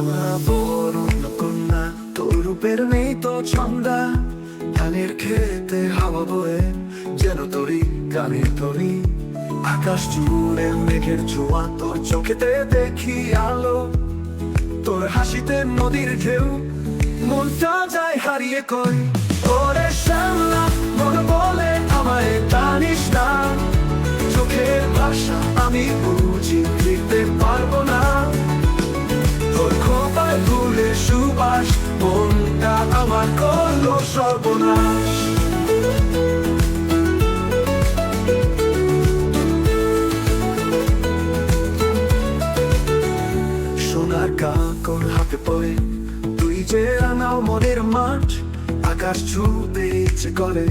শ্যামা বরুণ কন্যা তোর রূপের নেই তো ছন্দা ধানের খেতে, হাওয়া বয়ে, যেন তরি গানের তরি। আকাশ জুড়ে মেঘের ছোঁয়া তোর চোখেতে দেখি, আলো, তোর হাসিতে নদীর ঢেউ মনটা যায় হারিয়ে কই ওরে শ্যামলা মন বলে আমায় টানিস না। চোখের ভাষা আমি বলু সর্বনাশ। সোনার কাকর হাতে পড়ে, তুই যে আনাও মনের মাঠ, আকাশ ছুঁতে ইচ্ছে করে,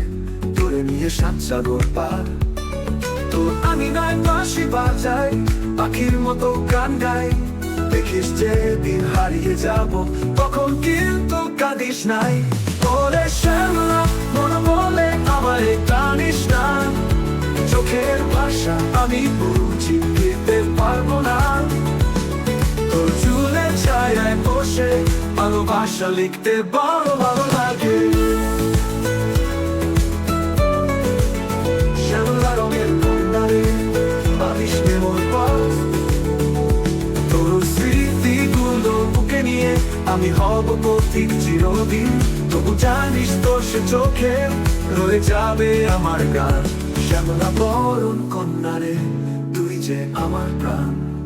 তোরে নিয়ে সাত সাগর পার। তোর আমি নয়, বাঁশি বাজাই, পাখির মতো গান গাই। দেখিস যে দিন হারিয়ে যাব, তখন কিন্তু কাঁদিস নাই। না। চোখের ভাষা আমি বুঝি দিতে পারব না। তোর চুলে ছায়ায় বসে ভালোবাসা লিখতে বড় ভালো লাগে। শ্যামলা রঙের কন্যারে বুকে নিয়ে আমি হব পথিক চিরদিন। তবু জানিস তোর সে চোখে রয়ে যাবে আমার গান। শ্যামলা বরণ কন্যারে, তুই যে আমার প্রাণ।